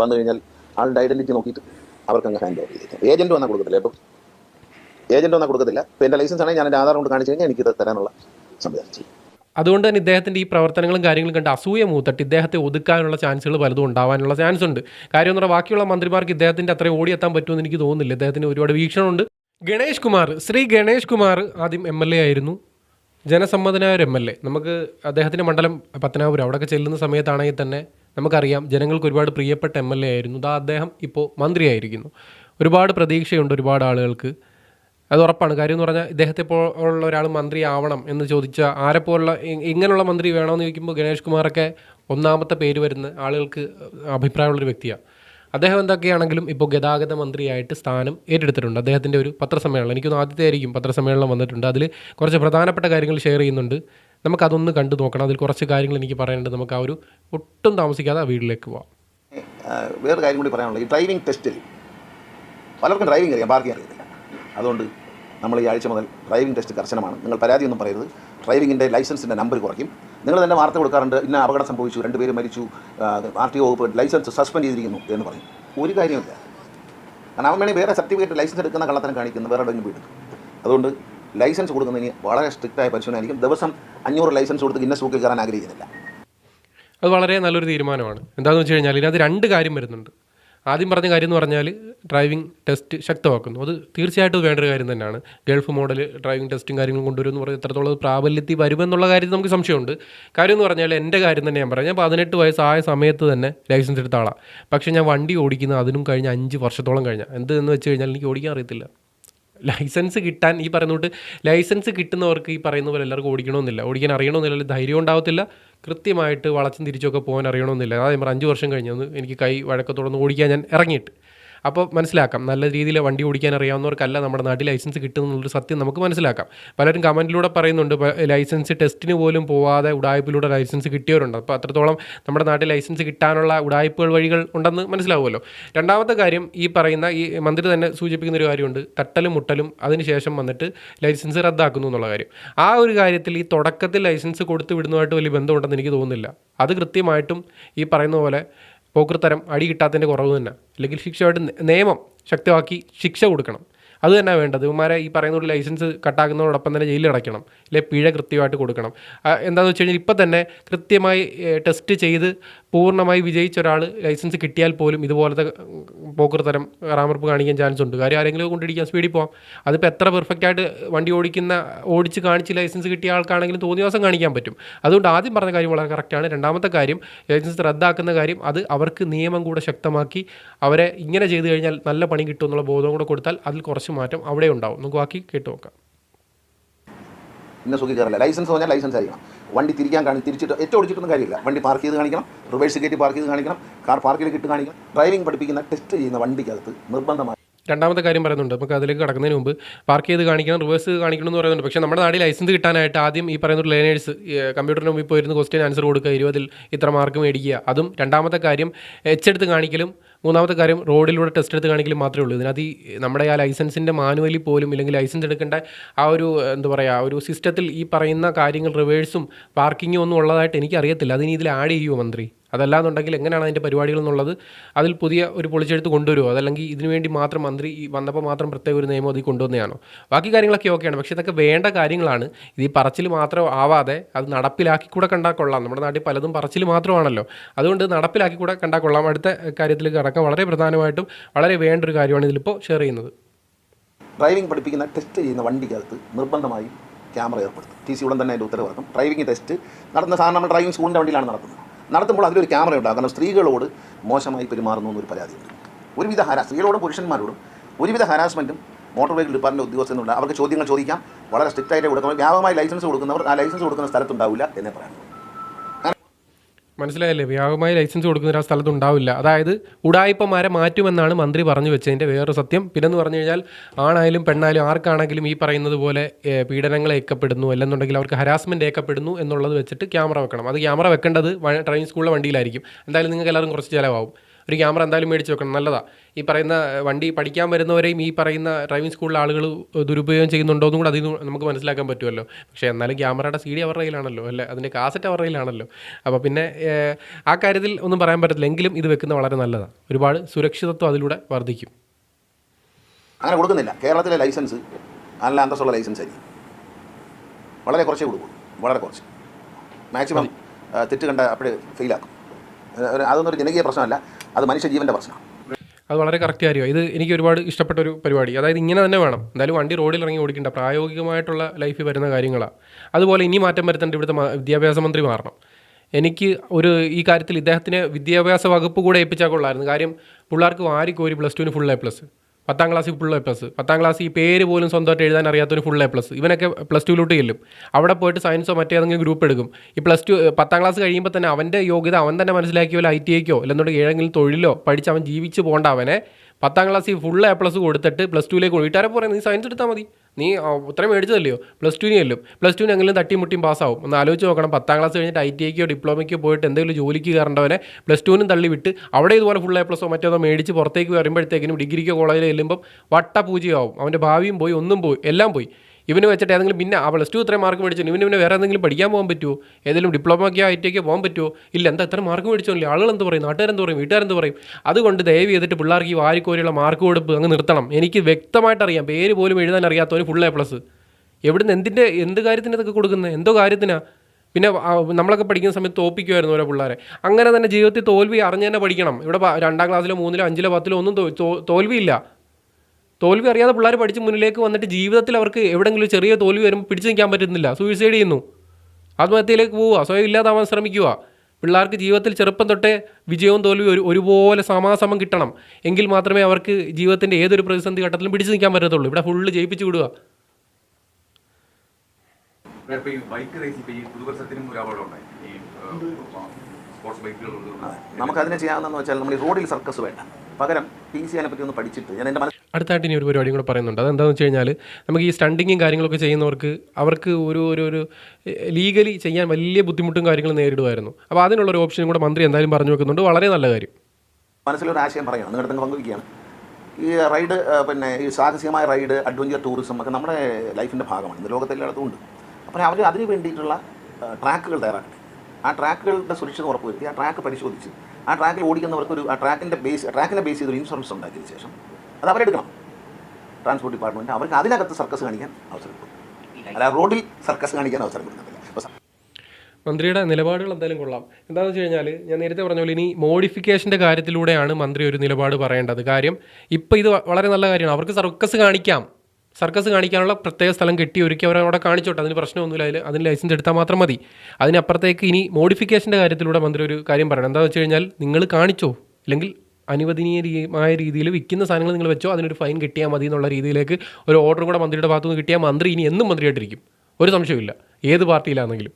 വന്നു കഴിഞ്ഞാൽ ആളുടെ ഐഡന്റിറ്റി നോക്കിയിട്ട് അവർക്ക് അങ്ങ് ഹാൻഡ് ഓവർ ചെയ്തേക്കാം. ഏജന്റ് വന്നാൽ കൊടുക്കത്തില്ല ഇപ്പം ഏജന്റ് വന്നാൽ കൊടുക്കത്തില്ല. ഇപ്പം എന്റെ ലൈസൻസ് ആണെങ്കിൽ ഞാൻ എന്റെ ആധാർ കൊണ്ട് കാണിച്ചു കഴിഞ്ഞാൽ എനിക്കിത് തരാനുള്ള സംവിധാനം ചെയ്യും. അതുകൊണ്ട് തന്നെ ഇദ്ദേഹത്തിന്റെ ഈ പ്രവർത്തനങ്ങളും കാര്യങ്ങളും കണ്ട് അസൂയ മൂത്തട്ട് ഇദ്ദേഹത്തെ ഒതുക്കാനുള്ള ചാൻസുകൾ പലതും ഉണ്ടാവാനുള്ള ചാൻസ് ഉണ്ട്. കാര്യം എന്ന് പറഞ്ഞാൽ ബാക്കിയുള്ള മന്ത്രിമാർക്ക് ഇദ്ദേഹത്തിന്റെ അത്രയും ഓടിയെത്താൻ പറ്റുമെന്ന് എനിക്ക് തോന്നുന്നില്ല. ഇദ്ദേഹത്തിന് ഒരുപാട് വീക്ഷണമുണ്ട്. ഗണേഷ് കുമാർ ശ്രീ ഗണേഷ് കുമാർ ആദ്യം എം എൽ എ ആയിരുന്നു. ജനസമ്മതനായ ഒരു എം എൽ എ നമുക്ക് അദ്ദേഹത്തിന്റെ മണ്ഡലം പത്തനാപുരം അവിടെയൊക്കെ ചെല്ലുന്ന സമയത്താണെങ്കിൽ തന്നെ നമുക്കറിയാം ജനങ്ങൾക്ക് ഒരുപാട് പ്രിയപ്പെട്ട എം എൽ എ ആയിരുന്നു. ദാ അദ്ദേഹം ഇപ്പോൾ മന്ത്രിയായിരിക്കുന്നു. ഒരുപാട് പ്രതീക്ഷയുണ്ട് ഒരുപാട് ആളുകൾക്ക്. അത് ഉറപ്പാണ്. കാര്യം എന്ന് പറഞ്ഞാൽ ഇദ്ദേഹത്തെ പോലുള്ള ഒരാൾ മന്ത്രി ആവണം എന്ന് ചോദിച്ചാൽ ആരെപ്പോലുള്ള ഇങ്ങനെയുള്ള മന്ത്രി വേണമെന്ന് ചോദിക്കുമ്പോൾ ഗണേഷ് കുമാറൊക്കെ ഒന്നാമത്തെ പേര് വരുന്ന ആളുകൾക്ക് അഭിപ്രായമുള്ളൊരു വ്യക്തിയാണ് അദ്ദേഹം എന്തൊക്കെയാണെങ്കിലും ഇപ്പോൾ ഗതാഗത മന്ത്രിയായിട്ട് സ്ഥാനം ഏറ്റെടുത്തിട്ടുണ്ട്. അദ്ദേഹത്തിന്റെ ഒരു പത്രസമ്മേളനം. എനിക്കൊന്ന് ആദ്യത്തെ ആയിരിക്കും പത്രസമ്മേളനം വന്നിട്ടുണ്ട്. അതിൽ കുറച്ച് പ്രധാനപ്പെട്ട കാര്യങ്ങൾ ഷെയർ ചെയ്യുന്നുണ്ട്. നമുക്കതൊന്ന് കണ്ടു നോക്കണം. അതിൽ കുറച്ച് കാര്യങ്ങൾ എനിക്ക് പറയാനുണ്ട്. നമുക്ക് ആ ഒരു ഒട്ടും താമസിക്കാതെ ആ വീട്ടിലേക്ക് പോവാം. വേറെ കാര്യം കൂടി പറയാനുള്ളത്. ഈ ഡ്രൈവിംഗ് ടെസ്റ്റിൽ പലർക്കും ഡ്രൈവിംഗ് അറിയാം പാർക്കിംഗ് അറിയത്തില്ല. അതുകൊണ്ട് നമ്മൾ ഈ ആഴ്ച മുതൽ ഡ്രൈവിംഗ് ടെസ്റ്റ് കർശനമാണ്. നിങ്ങൾ പരാതിയൊന്നും പറയരുത്. ഡ്രൈവിങ്ങിന്റെ ലൈസൻസിന്റെ നമ്പർ കുറയ്ക്കും. നിങ്ങൾ തന്നെ വാർത്ത കൊടുക്കാറുണ്ട് ഇന്ന അപകടം സംഭവിച്ചു രണ്ടുപേര് മരിച്ചു ആർ ടി ഒ വകുപ്പ് ലൈസൻസ് സസ്പെൻഡ് ചെയ്തിരിക്കുന്നു എന്ന് പറയും. ഒരു കാര്യമില്ല കാരണം അവൻ വേണമെങ്കിൽ വേറെ സർട്ടിഫിക്കറ്റ് ലൈസൻസ് എടുക്കുന്ന കള്ളത്തരം കാണിക്കുന്നു വേറെ എവിടെയെങ്കിലും പോയിട്ട്. അതുകൊണ്ട് ലൈസൻസ് കൊടുക്കുന്നതിന് വളരെ സ്ട്രിക്റ്റായ പരിശോധനയായിരിക്കും. ദിവസം അഞ്ഞൂറ് ലൈസൻസ് കൊടുത്ത് ഗിന്നസ് ബുക്കിൽ കയറാൻ ആഗ്രഹിക്കുന്നില്ല. അത് വളരെ നല്ലൊരു തീരുമാനമാണ്. എന്താണെന്ന് വെച്ച് കഴിഞ്ഞാൽ ഇതിനകത്ത് രണ്ട് കാര്യം വരുന്നുണ്ട്. ആദ്യം പറഞ്ഞ കാര്യം എന്ന് പറഞ്ഞാൽ ഡ്രൈവിംഗ് ടെസ്റ്റ് ശക്തമാക്കുന്നു. അത് തീർച്ചയായിട്ടും വേണ്ട ഒരു കാര്യം തന്നെയാണ്. ഗൾഫ് മോഡൽ ഡ്രൈവിംഗ് ടെസ്റ്റും കാര്യങ്ങളും കൊണ്ടുവരുമെന്ന് പറഞ്ഞാൽ എത്രത്തോളം പ്രാബല്യത്തിൽ വരുമെന്നുള്ള കാര്യത്തിൽ നമുക്ക് സംശയമുണ്ട്. കാര്യം എന്ന് പറഞ്ഞാൽ എന്റെ കാര്യം തന്നെ ഞാൻ പറയാം. ഞാൻ പതിനെട്ട് വയസ്സായ സമയത്ത് തന്നെ ലൈസൻസ് എടുത്ത ആളാണ് പക്ഷേ ഞാൻ വണ്ടി ഓടിക്കുന്നത് അതിനും കഴിഞ്ഞ അഞ്ച് വർഷത്തോളം കഴിഞ്ഞ. എന്ത് എന്ന് വെച്ച് കഴിഞ്ഞാൽ എനിക്ക് ഓടിക്കാൻ അറിയത്തില്ല. ലൈസൻസ് കിട്ടാൻ ഈ പറയുന്നതുകൊണ്ട് ലൈസൻസ് കിട്ടുന്നവർക്ക് ഈ പറയുന്ന പോലെ എല്ലാവർക്കും ഓടിക്കണമെന്നില്ല. ഓടിക്കാൻ അറിയണമെന്നില്ല ധൈര്യം ഉണ്ടാവത്തില്ല. കൃത്യമായിട്ട് വളച്ചും തിരിച്ചൊക്കെ പോകാൻ അറിയണമെന്നില്ല. അതായത് അഞ്ച് വർഷം കഴിഞ്ഞ് എനിക്ക് കൈ വഴക്കത്തോടൊന്ന് ഓടിക്കാൻ ഞാൻ ഇറങ്ങിയിട്ട്. അപ്പോൾ മനസ്സിലാക്കാം. നല്ല രീതിയിൽ വണ്ടി ഓടിക്കാൻ അറിയാവുന്നവർക്കല്ല നമ്മുടെ നാട്ടിൽ ലൈസൻസ് കിട്ടുന്നുള്ളൊരു സത്യം നമുക്ക് മനസ്സിലാക്കാം. പലരും കമന്റിലൂടെ പറയുന്നുണ്ട് ലൈസൻസ് ടെസ്റ്റിന് പോലും പോവാതെ ഉടായ്പിലൂടെ ലൈസൻസ് കിട്ടിയവരുണ്ട്. അപ്പോൾ അത്രത്തോളം നമ്മുടെ നാട്ടിൽ ലൈസൻസ് കിട്ടാനുള്ള ഉടായ്പകൾ വഴികൾ ഉണ്ടെന്ന് മനസ്സിലാവുമല്ലോ. രണ്ടാമത്തെ കാര്യം ഈ പറയുന്ന ഈ മന്ത്രി തന്നെ സൂചിപ്പിക്കുന്ന ഒരു കാര്യമുണ്ട്. തട്ടലും മുട്ടലും അതിനുശേഷം വന്നിട്ട് ലൈസൻസ് റദ്ദാക്കുന്നു എന്നുള്ള കാര്യം. ആ ഒരു കാര്യത്തിൽ ഈ തുടക്കത്തിൽ ലൈസൻസ് കൊടുത്തു വിടുന്നതുമായിട്ട് വലിയ ബന്ധമുണ്ടെന്ന് എനിക്ക് തോന്നുന്നില്ല. അത് കൃത്യമായിട്ടും ഈ പറയുന്ന പോലെ പോക്കൃത്തരം അടി കിട്ടാത്തതിന്റെ കുറവ് തന്നെ. അല്ലെങ്കിൽ ശിക്ഷയായിട്ട് നിയമം ശക്തമാക്കി ശിക്ഷ കൊടുക്കണം. അത് തന്നെ വേണ്ടത്. ഇവന്മാരെ ഈ പറയുന്ന ലൈസൻസ് കട്ടാക്കുന്നതോടൊപ്പം തന്നെ ജയിലിൽ അടയ്ക്കണം. അല്ലെ പിഴ കൃത്യമായിട്ട് കൊടുക്കണം. എന്താണെന്ന് വെച്ച് കഴിഞ്ഞാൽ ഇപ്പം തന്നെ കൃത്യമായി ടെസ്റ്റ് ചെയ്ത് പൂർണമായി വിജയിച്ച ഒരാൾ ലൈസൻസ് കിട്ടിയാൽ പോലും ഇതുപോലത്തെ പോക്കർ തരം റാമർപ്പ് കാണിക്കാൻ ചാൻസ് ഉണ്ട്. കാര്യം ആരെങ്കിലും കൊണ്ടിരിക്കാൻ സ്പീഡിൽ പോകാം അതിപ്പോൾ എത്ര പെർഫെക്റ്റ് ആയിട്ട് വണ്ടി ഓടിക്കുന്ന ഓടിച്ച് കാണിച്ച് ലൈസൻസ് കിട്ടിയ ആൾക്കാണെങ്കിലും തോന്നിയ ദിവസം കാണിക്കാൻ പറ്റും. അതുകൊണ്ട് ആദ്യം പറഞ്ഞ കാര്യം വളരെ കറക്റ്റാണ് രണ്ടാമത്തെ കാര്യം ലൈസൻസ് റദ്ദാക്കുന്ന കാര്യം അത് അവർക്ക് നിയമം കൂടെ ശക്തമാക്കി അവരെ ഇങ്ങനെ ചെയ്തു കഴിഞ്ഞാൽ നല്ല പണി കിട്ടും എന്നുള്ള ബോധം കൂടെ കൊടുത്താൽ അതിൽ കുറച്ച് മാറ്റം അവിടെ ഉണ്ടാവും. നമുക്ക് ബാക്കി കേട്ടു നോക്കാം. പിന്നെ സുഖി കയറില്ല ലൈസൻസ് പറഞ്ഞാൽ ലൈസൻസ് ആയിരിക്കണം. വണ്ടി തിരിക്കാൻ കാണി തിരിച്ചിട്ട് ഏറ്റവും ഓടിച്ചിട്ടൊന്നും കാര്യമില്ല. വണ്ടി പാർക്ക് ചെയ്ത് കാണിക്കണം റിവേഴ്സ് കയറ്റി പാർക്ക് ചെയ്ത് കാണിക്കണം കാർ പാർക്കിലേക്ക് ഇട്ട് കാണിക്കണം. ഡ്രൈവിംഗ് പഠിപ്പിക്കുന്ന ടെസ്റ്റ് ചെയ്യുന്ന വണ്ടിക്കകത്ത് നിർബന്ധമായി. രണ്ടാമത്തെ കാര്യം പറയുന്നുണ്ട്. നമുക്ക് അതിലേക്ക് കടക്കുന്നതിന് മുമ്പ് പാർക്ക് ചെയ്ത് കാണിക്കണം റിവേഴ്സ് കാണിക്കണം എന്ന് പറയുന്നുണ്ട്. പക്ഷേ നമ്മുടെ നാട്ടിൽ ലൈസൻസ് കിട്ടാനായിട്ട് ആദ്യം ഈ പറയുന്ന ലേണേഴ്സ് കമ്പ്യൂട്ടറിന് മുമ്പിൽ പോയിരുന്ന ക്വസ്റ്റ്യൻ ആൻസർ കൊടുക്കുക ഇരുപതിൽ ഇത്ര മാർക്ക് മേടിക്കുക. അതും രണ്ടാമത്തെ കാര്യം എച്ച് എടുത്ത് കാണിക്കലും മൂന്നാമത്തെ കാര്യം റോഡിലൂടെ ടെസ്റ്റ് എടുത്ത് കാണിക്കലും മാത്രമേ ഉള്ളൂ. ഇതിനകത്ത് നമ്മുടെ ആ ലൈസൻസിന്റെ മാനുവലി പോലും ഇല്ലെങ്കിൽ ലൈസൻസ് എടുക്കേണ്ട ആ ഒരു എന്താ പറയുക ഒരു സിസ്റ്റത്തിൽ ഈ പറയുന്ന കാര്യങ്ങൾ റിവേഴ്സും പാർക്കിങ്ങും ഒന്നും ഉള്ളതായിട്ട് എനിക്ക് അറിയത്തില്ല. അതിന് ഇതിൽ ആഡ് ചെയ്യുമോ മന്ത്രി? അതല്ലാന്നുണ്ടെങ്കിൽ എങ്ങനെയാണ് അതിന്റെ പരിപാടികൾ എന്നുള്ളത് അതിൽ പുതിയ ഒരു പൊളിച്ചെടുത്ത് കൊണ്ടുവരുമോ അതല്ലെങ്കിൽ ഇതിനു വേണ്ടി മാത്രം മന്ത്രി ഈ വന്നപ്പോൾ മാത്രം പ്രത്യേക ഒരു നിയമം അതിൽ കൊണ്ടുവന്നതാണോ? ബാക്കി കാര്യങ്ങളൊക്കെ ഓക്കെയാണ്. പക്ഷേ ഇതൊക്കെ വേണ്ട കാര്യങ്ങളാണ്. ഇത് ഈ പറച്ചിൽ മാത്രം ആവാതെ അത് നടപ്പിലാക്കി കൂടെ കണ്ടാൽ കൊള്ളാം. നമ്മുടെ നാട്ടിൽ പലതും പറച്ചിൽ മാത്രമാണല്ലോ. അതുകൊണ്ട് നടപ്പിലാക്കി കൂടെ കണ്ടാൽ കൊള്ളാം. അടുത്ത കാര്യത്തിലേക്ക് കടക്കാം. വളരെ പ്രധാനമായിട്ടും വളരെ വേണ്ട ഒരു കാര്യമാണ് ഇതിലിപ്പോൾ ഷെയർ ചെയ്യുന്നത്. ഡ്രൈവിംഗ് പഠിപ്പിക്കുന്ന ടെസ്റ്റ് ചെയ്യുന്ന വണ്ടിക്കകത്ത് നിർബന്ധമായും ക്യാമറ ഏർപ്പെടുത്തും. ടി സി ഉടൻ തന്നെ അതിന്റെ ഉത്തരവാദിത്തം. ഡ്രൈവിംഗ് ടെസ്റ്റ് നടത്തുന്ന സാധാരണ നമ്മൾ ഡ്രൈവിംഗ് സ്കൂളിന്റെ വണ്ടിയിലാണ് നടത്തുന്നത്. നടത്തുമ്പോൾ അതിലൊരു ക്യാമറ ഉണ്ടാകും കാരണം സ്ത്രീകളോട് മോശമായി പെരുമാറുന്നു എന്നൊരു പരാതിയുണ്ട്. ഒരുവിധ ഹരാ സ്ത്രീകളോടും പുരുഷന്മാരോടും ഒരുവിധ ഹരാസ്മെന്റും മോട്ടോർ വെഹിക്കിൾ ഡിപ്പാർട്ട്മെന്റ് ഉദ്യോഗസ്ഥനുണ്ട് അവർക്ക് ചോദ്യങ്ങൾ ചോദിക്കാം. വളരെ സ്ട്രിക്റ്റായിട്ട് കൊടുക്കണം വ്യാപകമായി ലൈസൻസ് കൊടുക്കുന്നവർ ആ ലൈസൻസ് കൊടുക്കുന്ന സ്ഥലത്തുണ്ടാവില്ല എന്നേ പറയാനുള്ളൂ. മനസ്സിലായല്ലേ? വ്യാപകമായി ലൈസൻസ് കൊടുക്കുന്ന ഒരു സ്ഥലത്ത് ഉണ്ടാവില്ല അതായത് ഉടായ്പമാരെ മാറ്റുമെന്നാണ് മന്ത്രി പറഞ്ഞു വെച്ചതിന്റെ വേറൊരു സത്യം. പിന്നെന്ന് പറഞ്ഞു കഴിഞ്ഞാൽ ആണായാലും പെണ്ണായാലും ആർക്കാണെങ്കിലും ഈ പറയുന്നത് പോലെ പീഡനങ്ങൾ ഏക്കപ്പെടുന്നു. അല്ലെന്നുണ്ടെങ്കിൽ അവർക്ക് ഹരാസ്മെന്റ് ഏക്കപ്പെടുന്നു എന്നുള്ളത് വെച്ചിട്ട് ക്യാമറ വെക്കണം. അത് ക്യാമറ വെക്കേണ്ടത് ട്രെയിൻ സ്കൂളിലെ വണ്ടിയിലായിരിക്കും. എന്തായാലും നിങ്ങൾക്ക് എല്ലാവരും കുറച്ച് ചിലവാകും. ഒരു ക്യാമറ എന്തായാലും മേടിച്ച് വെക്കണം. നല്ലതാണ് ഈ പറയുന്ന വണ്ടി പഠിക്കാൻ വരുന്നവരെയും ഈ പറയുന്ന ഡ്രൈവിംഗ് സ്കൂളിലെ ആളുകൾ ദുരുപയോഗം ചെയ്യുന്നുണ്ടോ എന്നും കൂടെ അതിൽ നമുക്ക് മനസ്സിലാക്കാൻ പറ്റുമല്ലോ. പക്ഷേ എന്നാലും ക്യാമറയുടെ സി ഡി അവരുടെ കയ്യിലാണല്ലോ. അല്ലേ? അതിന്റെ കാസറ്റ് അവരുടെ കയ്യിലാണല്ലോ. അപ്പോൾ പിന്നെ ആ കാര്യത്തിൽ ഒന്നും പറയാൻ പറ്റത്തില്ല. എങ്കിലും ഇത് വെക്കുന്നത് വളരെ നല്ലതാണ് ഒരുപാട് സുരക്ഷിതത്വം അതിലൂടെ വർദ്ധിക്കും. അങ്ങനെ കൊടുക്കുന്നില്ല. കേരളത്തിലെ ലൈസൻസ് നല്ല അന്തസ്സുള്ള ലൈസൻസ് ആയിരിക്കും വളരെ കുറച്ചേ കൊടുക്കൂ. വളരെ കുറച്ച്. മാക്സിമം തെറ്റ് കണ്ട അപ്പോഴേ ഫെയിലാക്കും. അതൊന്നും ഒരു ജനകീയ പ്രശ്നമല്ല. അത് മനുഷ്യജീവന്റെ പ്രശ്നമാണ് അത് വളരെ കറക്റ്റ് കാര്യമാണ് ഇത് എനിക്ക് ഒരുപാട് ഇഷ്ടപ്പെട്ട ഒരു പരിപാടി. അതായത് ഇങ്ങനെ തന്നെ വേണം. എന്തായാലും വണ്ടി റോഡിൽ ഇറങ്ങി ഓടിക്കേണ്ട. പ്രായോഗികമായിട്ടുള്ള ലൈഫിൽ വരുന്ന കാര്യങ്ങളാണ് അതുപോലെ ഇനി മാറ്റം വരുത്തേണ്ട ഇവിടുത്തെ വിദ്യാഭ്യാസ മന്ത്രി മാറണം. എനിക്ക് ഒരു ഈ കാര്യത്തിൽ ഇദ്ദേഹത്തിന് വിദ്യാഭ്യാസ വകുപ്പ് കൂടെ ഏൽപ്പിച്ചാൽ കൊള്ളായിരുന്നു കാര്യം പിള്ളേർക്ക് വാരിക്കോരി പ്ലസ് ടുവിന് ഫുൾ എ പ്ലസ് പത്താം ക്ലാസ്സിൽ ഫുൾ എ പ്ലസ് പത്താം ക്ലാസ് ഈ പേര് പോലും സ്വന്തമായിട്ട് എഴുതാൻ അറിയാത്തൊരു ഫുൾ എ പ്ലസ് ഇവനൊക്കെ പ്ലസ് ടുവിലോട്ട് ചെല്ലും. അവിടെ പോയിട്ട് സയൻസോ മറ്റേതെങ്കിലും ഗ്രൂപ്പ് എടുക്കും. ഈ പ്ലസ് ടു പത്താം ക്ലാസ് കഴിയുമ്പോൾ തന്നെ അവന്റെ യോഗ്യത അവൻ തന്നെ മനസ്സിലാക്കിയ പോലെ ഐ ടി ഐക്കോ അല്ലെന്നുണ്ടെങ്കിൽ ഏതെങ്കിലും തൊഴിലോ പഠിച്ച് അവൻ ജീവിച്ച് പോകേണ്ട അവനെ പത്താം ക്ലാസ്സിൽ ഫുൾ എ പ്ലസ് കൊടുത്തിട്ട് പ്ലസ് ടുവിലേക്ക് വീട്ടുകാരെ പറയുന്നത് നീ സയൻസ് എടുത്താൽ മതി. നീ ഉത്തരം മേടിച്ചതല്ലയോ? പ്ലസ് ടുവിന് ചെല്ലും പ്ലസ് ടുവിന് എങ്കിലും തട്ടിയും മുട്ടിയും പാസ്സാവും ഒന്ന് ആലോചിച്ച് നോക്കണം. പത്താം ക്ലാസ് കഴിഞ്ഞിട്ട് ഐ ടി ഐക്കോ ഡിപ്ലോമയ്ക്കോ പോയിട്ട് എന്തെങ്കിലും ജോലിക്ക് കയറേണ്ടവനെ പ്ലസ് ടുവിനും തള്ളി വിട്ട് അവിടെ ഇതുപോലെ ഫുൾ എ പ്ലസോ മറ്റേതോ മേടിച്ച് പുറത്തേക്ക് വരുമ്പോഴത്തേക്കിനും ഡിഗ്രിക്കോ കോളേജിലോ ചെല്ലുമ്പം വട്ട പൂജയാവും അവന്റെ ഭാവിയും പോയി ഒന്നും പോയി എല്ലാം പോയി. ഇവന് വെച്ചിട്ട് ഏതെങ്കിലും പിന്നെ ആ പ്ലസ് ടു ഇത്രയും മാർക്ക് മേടിച്ചു ഇവന് പിന്നെ വേറെ എന്തെങ്കിലും പഠിക്കാൻ പോകാൻ പറ്റുമോ ഏതെങ്കിലും ഡിപ്ലോമയ്ക്കോ ഐ പോകാൻ പറ്റുമോ ഇല്ല എന്താ ഇത്ര മാർക്ക് മേടിച്ചോല്ലേ ആളുകൾ എന്ത് പറയും? നാട്ടുകാരെന്ത് പറയും? വീട്ടുകാരെന്ത് പറയും? അതുകൊണ്ട് ദയവ് ചെയ്തിട്ട് പിള്ളേർക്ക് ഈ വാരിക്കോരിയുള്ള മാർക്ക് കൊടുപ്പ് അങ്ങ് നിർത്തണം. എനിക്ക് വ്യക്തമായിട്ട് അറിയാം. പേര് പോലും എഴുതാൻ അറിയാത്തവന് ഫുൾ എ പ്ലസ് എവിടുന്ന് എന്തിന്റെ എന്ത് കാര്യത്തിന് ഇതൊക്കെ കൊടുക്കുന്നത് എന്തോ കാര്യത്തിനാ? പിന്നെ നമ്മളൊക്കെ പഠിക്കുന്ന സമയത്ത് തോപ്പിക്കുമായിരുന്നു ഓരോ പിള്ളേരെ. അങ്ങനെ തന്നെ ജീവിതത്തിൽ തോൽവി അറിഞ്ഞ് തന്നെ പഠിക്കണം. ഇവിടെ രണ്ടാം ക്ലാസ്സിലോ മൂന്നിലോ അഞ്ചിലോ പത്തിലോ ഒന്നും തോൽവിയില്ല. തോൽവി അറിയാതെ പിള്ളേർ പഠിച്ച് മുന്നിലേക്ക് വന്നിട്ട് ജീവിതത്തിൽ അവർക്ക് എവിടെയെങ്കിലും ചെറിയ തോൽവി വരുമ്പോൾ പിടിച്ചു നിൽക്കാൻ പറ്റുന്നില്ല. സൂയിസൈഡ് ചെയ്യുന്നു. ആത്മഹത്യയിലേക്ക് പോവുക. സ്വയം ഇല്ലാതാവാൻ ശ്രമിക്കുക. പിള്ളേർക്ക് ജീവിതത്തിൽ ചെറുപ്പം തൊട്ടേ വിജയവും തോൽവിയും ഒരു ഒരുപോലെ സമാസമം കിട്ടണം. എങ്കിൽ മാത്രമേ അവർക്ക് ജീവിതത്തിന്റെ ഏതൊരു പ്രതിസന്ധി ഘട്ടത്തിലും പിടിച്ചു നിൽക്കാൻ പറ്റത്തുള്ളൂ. ഇവിടെ ഫുള്ള് ജയിപ്പിച്ചു വിടുക. നമുക്ക് അതിനെ ചെയ്യാവുന്നതെന്ന് വെച്ചാൽ നമ്മൾ ഈ റോഡിൽ സർക്കസ് വേണ്ട. പകരം പി സി അതിനെ പറ്റി ഒന്ന് പഠിച്ചിട്ട് ഞാൻ എന്റെ മനസ്സിൽ അടുത്തായിട്ട് ഇനി ഒരു പരിപാടിയും കൂടെ പറയുന്നുണ്ട്. അതെന്താണെന്ന് വെച്ച് കഴിഞ്ഞാൽ നമുക്ക് ഈ സ്റ്റണ്ടിങ്ങും കാര്യങ്ങളൊക്കെ ചെയ്യുന്നവർക്ക് അവർക്ക് ഒരു ഒരു ഒരു ലീഗലി ചെയ്യാൻ വലിയ ബുദ്ധിമുട്ടും കാര്യങ്ങളും നേരിടുമായിരുന്നു. അപ്പോൾ അതിനുള്ളൊരു ഓപ്ഷനും കൂടെ മന്ത്രി എന്തായാലും പറഞ്ഞു വെക്കുന്നുണ്ട്. വളരെ നല്ല കാര്യം. മനസ്സിലൊരു ആശയം പറയണം നിങ്ങളുടെ പങ്കുവയ്ക്കുകയാണ്. ഈ റൈഡ് പിന്നെ ഈ സാഹസികമായ റൈഡ് അഡ്വഞ്ചർ ടൂറിസം ഒക്കെ നമ്മുടെ ലൈഫിന്റെ ഭാഗമാണ്. ഇന്ന് ലോകത്തെല്ലായിടത്തും ഉണ്ട്. അപ്പോൾ അവർ അതിന് വേണ്ടിയിട്ടുള്ള ട്രാക്കുകൾ തയ്യാറാക്കട്ടെ. ആ ട്രാക്കുകളുടെ സുരക്ഷിതം ഉറപ്പുവരുത്തി ആ ട്രാക്ക് പരിശോധിച്ച് ആ ട്രാക്കിൽ ഓടിക്കുന്നവർക്ക് ഒരു ആ ട്രാക്കിന്റെ ബേസ് ട്രാക്കിനെ ബേസ് ചെയ്തൊരു ഇൻഷുറൻസ് ഉണ്ടാക്കിയതിന് ശേഷം അത് അവരെടുക്കണം ട്രാൻസ്പോർട്ട് ഡിപ്പാർട്ട്മെന്റ് അവർക്ക് അതിനകത്ത് സർക്കസ് കാണിക്കാൻ അവസരം കൊടുക്കും. അല്ല റോഡിൽ സർക്കസ് കാണിക്കാൻ അവസരം കൊടുക്കുന്നില്ല മന്ത്രിയുടെ നിലപാടുകൾ എന്തായാലും കൊള്ളാം. എന്താണെന്ന് വെച്ച് കഴിഞ്ഞാൽ ഞാൻ നേരത്തെ പറഞ്ഞ പോലെ ഇനി മോഡിഫിക്കേഷന്റെ കാര്യത്തിലൂടെയാണ് മന്ത്രി ഒരു നിലപാട് പറയേണ്ടത്. കാര്യം ഇപ്പോൾ ഇത് വളരെ നല്ല കാര്യമാണ്. അവർക്ക് സർക്കസ് കാണിക്കാം. സർക്കസ് കാണിക്കാനുള്ള പ്രത്യേക സ്ഥലം കെട്ടി ഒരുക്കി അവർ അവിടെ കാണിച്ചോട്ടെ. അതിന് പ്രശ്നമൊന്നുമില്ല. അതിൽ അതിന് ലൈസൻസ് എടുത്താൽ മാത്രം മതി. അതിനപ്പുറത്തേക്ക് ഇനി മോഡിഫിക്കേഷന്റെ കാര്യത്തിലൂടെ മന്ത്രി ഒരു കാര്യം പറയണം. എന്താണെന്ന് വെച്ച് കഴിഞ്ഞാൽ നിങ്ങൾ കാണിച്ചോ? അല്ലെങ്കിൽ അനുവദനീയമായ രീതിയിൽ വിൽക്കുന്ന സാധനങ്ങൾ നിങ്ങൾ വെച്ചോ അതിനൊരു ഫൈൻ കിട്ടിയാൽ മതി എന്നുള്ള രീതിയിലേക്ക് ഒരു ഓർഡർ കൂടെ മന്ത്രിയുടെ ഭാഗത്തുനിന്ന് കിട്ടിയാൽ മന്ത്രി ഇനി എന്നും മന്ത്രിയായിട്ടിരിക്കും. ഒരു സംശയമില്ല ഏത് പാർട്ടിയിലാണെങ്കിലും.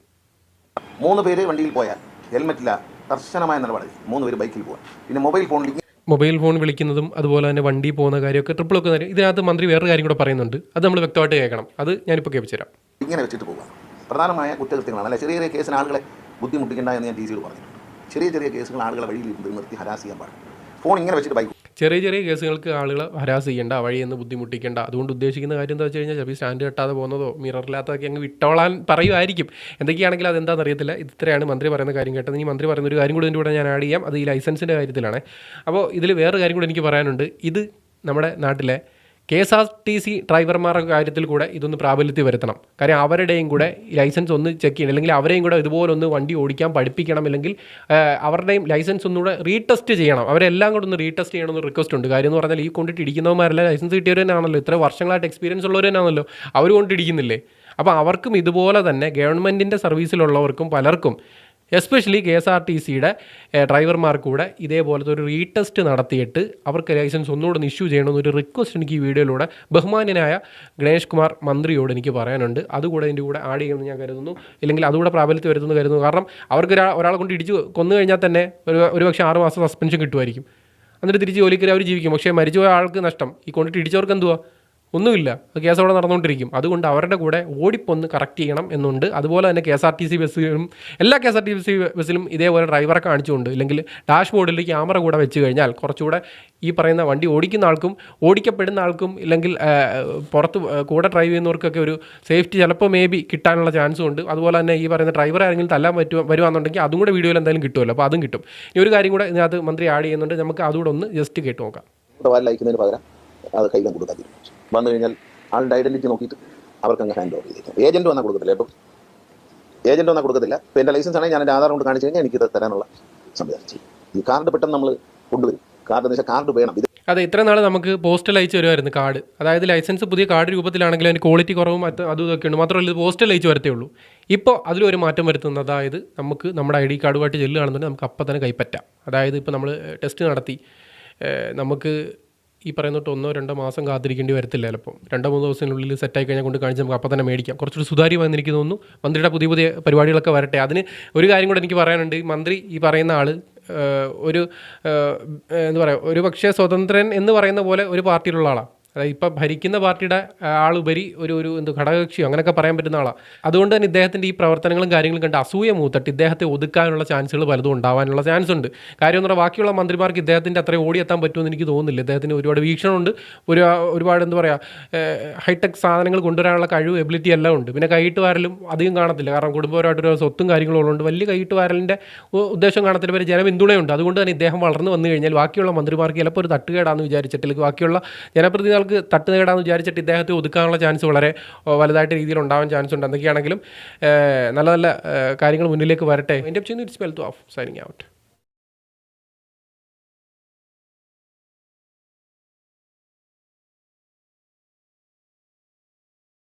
മൂന്ന് പേര് വണ്ടിയിൽ പോയാൽ ഹെൽമെറ്റില്ല കർശനമായ നിലപാട്. മൂന്ന് പേര് ബൈക്കിൽ പോകാൻ പിന്നെ മൊബൈൽ ഫോണിൽ മൊബൈൽ ഫോൺ വിളിക്കുന്നതും അതുപോലെ തന്നെ വണ്ടി പോകുന്ന കാര്യമൊക്കെ ട്രിപ്പിൾ ഒക്കെ ഇതിനകത്ത് മന്ത്രി വേറൊരു കാര്യം കൂടെ പറയുന്നുണ്ട്. അത് നമ്മൾ വ്യക്തമായിട്ട് കേൾക്കണം. അത് ഞാനിപ്പോൾ കേൾപ്പിച്ചുതരാം. ഇങ്ങനെ വെച്ചിട്ട് പോകാം പ്രധാനമായ കുറ്റകൃത്യങ്ങളാണ്. അല്ലെ ചെറിയ ചെറിയ കേസിന് ആളുകളെ ബുദ്ധിമുട്ടിക്കേണ്ട എന്ന് ഞാൻ ടി സിയോട് പറഞ്ഞിട്ടുണ്ട്. ചെറിയ ചെറിയ കേസുകൾ ആളുകളെ വഴിയിൽ നിർത്തി ഹരാസ് ചെയ്യാൻ പാടില്ല. ഫോൺ ഇങ്ങനെ വെച്ചിട്ട് ബൈക്ക് ചെറിയ ചെറിയ കേസുകൾക്ക് ആളുകൾ ഹരാസ് ചെയ്യേണ്ട എന്ന് ബുദ്ധിമുട്ടിക്കേണ്ട. അതുകൊണ്ട് ഉദ്ദേശിക്കുന്ന കാര്യം എന്താ വെച്ച് കഴിഞ്ഞാൽ ചിലപ്പോൾ സ്റ്റാൻഡ് കെട്ടാതെ പോകുന്നതോ മിററില്ലാത്തതൊക്കെ അങ്ങ് വിട്ടോളാൻ പറയുമായിരിക്കും. എന്തൊക്കെയാണെങ്കിലും അതെന്താണെന്ന് അറിയത്തില്ല. ഇത്രയാണ് മന്ത്രി പറയുന്ന കാര്യം കേട്ടത്. ഇനി മന്ത്രി പറയുന്ന ഒരു കാര്യം കൂടി ഇതിന്റെ കൂടെ ഞാൻ ആഡ് ചെയ്യാം. അത് ഈ ലൈസൻസിന്റെ കാര്യത്തിലാണ്. അപ്പോൾ ഇതിൽ വേറൊരു കാര്യം കൂടി എനിക്ക് പറയാനുണ്ട്. ഇത് നമ്മുടെ നാട്ടിലെ K S R T C ഡ്രൈവർമാരുടെ കാര്യത്തിൽ കൂടെ ഇതൊന്ന് പ്രാബല്യത്തിൽ വരുത്തണം. കാര്യം അവരുടെയും കൂടെ ലൈസൻസ് ഒന്ന് ചെക്ക് ചെയ്യണം. അല്ലെങ്കിൽ അവരെയും കൂടെ ഇതുപോലെ ഒന്ന് വണ്ടി ഓടിക്കാൻ പഠിപ്പിക്കണം അല്ലെങ്കിൽ അവരുടെയും ലൈസൻസ് ഒന്നുകൂടെ റീടെസ്റ്റ് ചെയ്യണം. അവരെല്ലാം കൂടെ ഒന്ന് റീടെസ്റ്റ് ചെയ്യണമെന്ന് റിക്വസ്റ്റ് ഉണ്ട്. കാര്യം എന്ന് പറഞ്ഞാൽ ഈ കൊണ്ടിട്ട് ലൈസൻസ് കിട്ടിയവർ തന്നെയാണല്ലോ ഇത്ര വർഷങ്ങളായിട്ട് എക്സ്പീരിയൻസ് ഉള്ളവർ തന്നെയാണല്ലോ അവർ കൊണ്ടിടിക്കുന്നില്ലേ? അപ്പോൾ അവർക്കും ഇതുപോലെ തന്നെ ഗവൺമെന്റിന്റെ സർവീസിലുള്ളവർക്കും പലർക്കും especially K S R T സിയുടെ ഡ്രൈവർമാർക്ക് കൂടെ ഇതേപോലത്തെ ഒരു റീടെസ്റ്റ് നടത്തിയിട്ട് അവർക്ക് ലൈസൻസ് ഒന്നുകൂടെ ഒന്ന് ഇഷ്യൂ ചെയ്യണമെന്നൊരു റിക്വസ്റ്റ് എനിക്ക് ഈ വീഡിയോയിലൂടെ ബഹുമാന്യനായ ഗണേഷ് കുമാർ മന്ത്രിയോട് എനിക്ക് പറയാനുണ്ട്. അതുകൂടെ ഇതിന്റെ കൂടെ ആഡ് ചെയ്യുമെന്ന് ഞാൻ കരുതുന്നു. ഇല്ലെങ്കിൽ അതുകൂടെ പ്രാബല്യത്തിൽ വരുത്തുന്നു കരുതുന്നു. കാരണം അവർക്ക് ഒരാളെ കൊണ്ട് ഇടിച്ച് കൊന്നു കഴിഞ്ഞാൽ തന്നെ ഒരു പക്ഷെ ആറ് മാസം സസ്പെൻഷൻ കിട്ടുമായിരിക്കും. എന്നിട്ട് തിരിച്ച് ജോലിക്കറി അവർ ജീവിക്കും. പക്ഷേ മരിച്ചുപോയ ആൾക്ക് നഷ്ടം. ഈ കൊണ്ടിട്ട് ഇടിച്ചവർക്ക് എന്തുവാ? ഒന്നുമില്ല. കേസ് അവിടെ നടന്നുകൊണ്ടിരിക്കും. അതുകൊണ്ട് അവരുടെ കൂടെ ഓടിപ്പൊന്ന് കറക്റ്റ് ചെയ്യണം എന്നുണ്ട്. അതുപോലെ തന്നെ K S R T C ബസ്സിലും എല്ലാ K S R T C ബസ്സിലും ഇതേപോലെ ഡ്രൈവറെ കാണിച്ചുകൊണ്ട്. ഇല്ലെങ്കിൽ ഡാഷ് ബോർഡിൽ ക്യാമറ കൂടെ വെച്ച് കഴിഞ്ഞാൽ കുറച്ചുകൂടെ ഈ പറയുന്ന വണ്ടി ഓടിക്കുന്ന ആൾക്കും ഓടിക്കപ്പെടുന്ന ആൾക്കും ഇല്ലെങ്കിൽ പുറത്ത് കൂടെ ഡ്രൈവ് ചെയ്യുന്നവർക്കൊക്കെ ഒരു സേഫ്റ്റി ചിലപ്പോൾ മേ ബി കിട്ടാനുള്ള ചാൻസും ഉണ്ട്. അതുപോലെ തന്നെ ഈ പറയുന്ന ഡ്രൈവർ ആരെങ്കിലും തല്ലാൻ പറ്റുക വരുവാന്നുണ്ടെങ്കിൽ അതും കൂടെ വീഡിയോയിൽ എന്തായാലും കിട്ടുമല്ലോ. അപ്പോൾ അതും കിട്ടും. ഇനി ഒരു കാര്യം കൂടെ ഇതിനകത്ത് മന്ത്രി ആഡ് ചെയ്യുന്നുണ്ട്. നമുക്ക് അതുകൂടെ ഒന്ന് ജസ്റ്റ് കേട്ട് നോക്കാം. അത് കൈകൊണ്ട് കൊടുക്കാൻ തീരുമാനിച്ചു. വന്നു കഴിഞ്ഞാൽ ആളുടെ ഐഡന്റിറ്റി നോക്കിയിട്ട് അവർക്ക് അങ്ങ് ഹാൻഡ് ഓവർ ചെയ്തേക്കാം ഏജന്റ് വന്നാൽ കൊടുക്കത്തില്ല ഇപ്പം? ഏജന്റ് വന്നാൽ കൊടുക്കത്തില്ല. ഇപ്പം എന്റെ ലൈസൻസ് ആണെങ്കിൽ ഞാൻ എന്റെ ആധാർ കൊണ്ട് കാണിച്ചു കഴിഞ്ഞാൽ എനിക്ക് തരാനുള്ള സംവിധാനം ചെയ്യും. ഈ കാർഡ് പെട്ടെന്ന് നമ്മൾ കൊണ്ടുവരും. കാർഡ് എന്ന് വെച്ചാൽ കാർഡ് വേണം. ഇത് അതെ ഇത്ര നാൾ നമുക്ക് പോസ്റ്റൽ അയച്ച് വരുമായിരുന്നു കാർഡ് അതായത് ലൈസൻസ് പുതിയ കാർഡ് രൂപത്തിലാണെങ്കിൽ അതിന് ക്വാളിറ്റി കുറവും മറ്റ് അതും ഇതൊക്കെ ഉണ്ട്. മാത്രമല്ല ഇത് പോസ്റ്റൽ അയച്ച് വരത്തേ ഉള്ളൂ. ഇപ്പോൾ അതിലൊരു മാറ്റം വരുത്തുന്നത് അതായത് നമുക്ക് നമ്മുടെ ഐ ഡി കാർഡുമായിട്ട് ചെല്ലുകയാണെന്നുണ്ടെങ്കിൽ നമുക്ക് അപ്പം തന്നെ കൈപ്പറ്റാം. അതായത് ഇപ്പോൾ നമ്മൾ ടെസ്റ്റ് നടത്തി. നമുക്ക് ഈ പറയുന്ന ഒന്നോ രണ്ടോ മാസം കാത്തിരിക്കേണ്ടി വരത്തില്ല ചിലപ്പോൾ രണ്ടോ മൂന്നോ ദിവസത്തിനുള്ളിൽ സെറ്റായി കഴിഞ്ഞാൽ കൊണ്ട് കാണിച്ച് നമുക്ക് അപ്പം തന്നെ മേടിക്കാം. കുറച്ചുകൂടി സുതാര്യമായി എനിക്ക് തോന്നുന്നു. മന്ത്രിയുടെ പുതിയ പുതിയ പരിപാടികളൊക്കെ വരട്ടെ. അതിന് ഒരു കാര്യം കൂടെ എനിക്ക് പറയാനുണ്ട്. മന്ത്രി ഈ പറയുന്ന ആൾ ഒരു എന്താ പറയുക ഒരു പക്ഷേ സ്വതന്ത്രൻ എന്ന് പറയുന്ന പോലെ ഒരു പാർട്ടിയിലുള്ള ആളാണ് അതായത് ഇപ്പം ഭരിക്കുന്ന പാർട്ടിയുടെ ആളുപരി ഒരു ഒരു എന്ത് ഘടകകക്ഷിയോ അങ്ങനെയൊക്കെ പറയാൻ പറ്റുന്ന ആളാണ് അതുകൊണ്ട് തന്നെ ഇദ്ദേഹത്തിന്റെ ഈ പ്രവർത്തനങ്ങളും കാര്യങ്ങളും കണ്ട് അസൂയ മൂത്തട്ട് ഇദ്ദേഹത്തെ ഒതുക്കാനുള്ള ചാൻസുകൾ പലതും ഉണ്ടാവാനുള്ള ചാൻസ് ഉണ്ട് കാര്യം എന്ന് പറഞ്ഞാൽ ബാക്കിയുള്ള മന്ത്രിമാർക്ക് ഇദ്ദേഹത്തിന്റെ അത്രയും ഓടിയെത്താൻ പറ്റുമെന്ന് എനിക്ക് തോന്നുന്നില്ല. ഇദ്ദേഹത്തിന് ഒരുപാട് വീക്ഷണമുണ്ട്. ഒരു ഒരുപാട് എന്താ പറയുക ഹൈടെക് സാധനങ്ങൾ കൊണ്ടുവരാനുള്ള കഴിവ് എബിലിറ്റി എല്ലാം ഉണ്ട്. പിന്നെ കൈയിട്ട് വാരലും അധികം കാണത്തില്ല. കാരണം കുടുംബപരമായിട്ടൊരു സ്വത്തും കാര്യങ്ങളും ഉള്ളതുകൊണ്ട് വലിയ കൈയിട്ട് വാരലിന്റെ ഉദ്ദേശം കാണത്തില്ല. വരെ ജനപിന്തുണയുണ്ട്. അതുകൊണ്ട് തന്നെ ഇദ്ദേഹം വളർന്നു വന്നു കഴിഞ്ഞാൽ ബാക്കിയുള്ള മന്ത്രിമാർക്ക് ചിലപ്പോൾ ഒരു തട്ടുകേടാന്ന് വിചാരിച്ചിട്ട് അല്ലെങ്കിൽ ബാക്കിയുള്ള ജനപ്രതിനിധികൾക്ക് നേടാമെന്ന് വിചാരിച്ചിട്ട് ഇദ്ദേഹത്തെ ഒതുക്കാനുള്ള ചാൻസ് വളരെ വലുതായിട്ട് രീതിയിൽ ഉണ്ടാവാൻ ചാൻസ് ഉണ്ട്. എന്തൊക്കെയാണെങ്കിലും നല്ല നല്ല കാര്യങ്ങൾ മുന്നിലേക്ക് വരട്ടെ. എന്റെ ചെയ്യുന്ന ഓഫ് സൈനിങ് ഔട്ട്